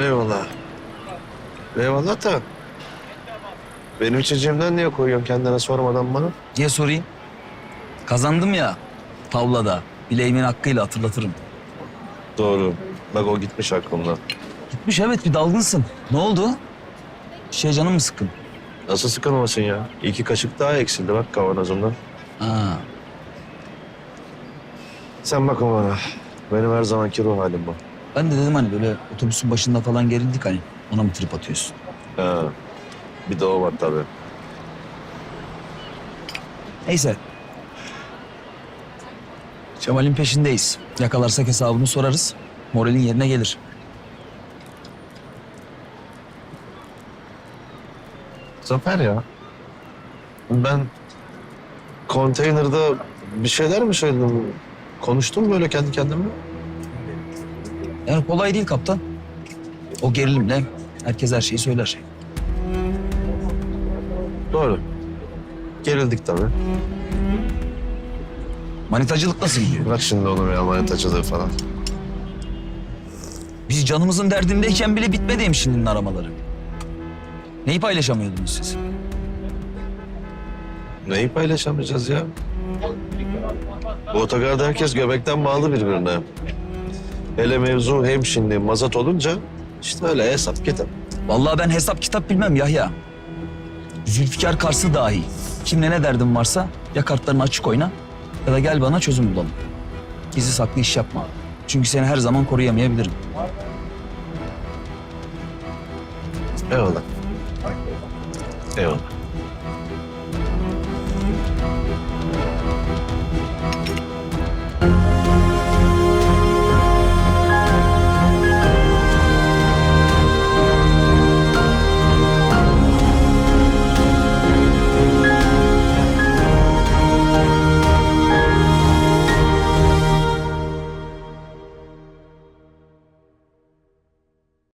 Eyvallah. Eyvallah da. Benim içeceğimden niye koyuyorsun kendine sormadan bana? Niye sorayım? Kazandım ya tavlada. Bileğimin hakkıyla hatırlatırım. Doğru. Bak o gitmiş aklımdan. Gitmiş evet bir dalgınsın. Ne oldu? Bir şey canım mı sıkkın? Nasıl sıkılmasın ya? İki kaşık daha eksildi bak kavanozumdan. Ha. Sen bak o bana. Benim her zamanki ruh halim bu. Ben de dedim hani böyle otobüsün başında falan gerildik hani. Ona mı trip atıyorsun? Ha. Bir de o var tabii. Neyse. Cemal'in peşindeyiz. Yakalarsak hesabını sorarız. Moralin yerine gelir. Zafer ya. Ben konteynerde bir şeyler mi söyledim? Konuştum böyle kendi kendime. Yani kolay değil kaptan. O gerilimle herkes her şeyi söyler. Doğru. Gerildik tabii. Manitacılık nasıl gidiyor? Bırak şimdi onu bir emanet açılığı falan. Biz canımızın derdindeyken bile bitmediymiş şimdinin aramaları. Neyi paylaşamıyordunuz siz? Neyi paylaşamayacağız ya? Bu otogarda herkes göbekten bağlı birbirine. Hele mevzu hem şimdi mazat olunca işte öyle hesap kitap. Vallahi ben hesap kitap bilmem Yahya. Zülfikar Kars'ı dahi. Kimle ne derdin varsa ya kartlarını açık oyna ya da gel bana çözüm bulalım. Gizli saklı iş yapma. Çünkü seni her zaman koruyamayabilirim. Eyvallah. Eyvallah.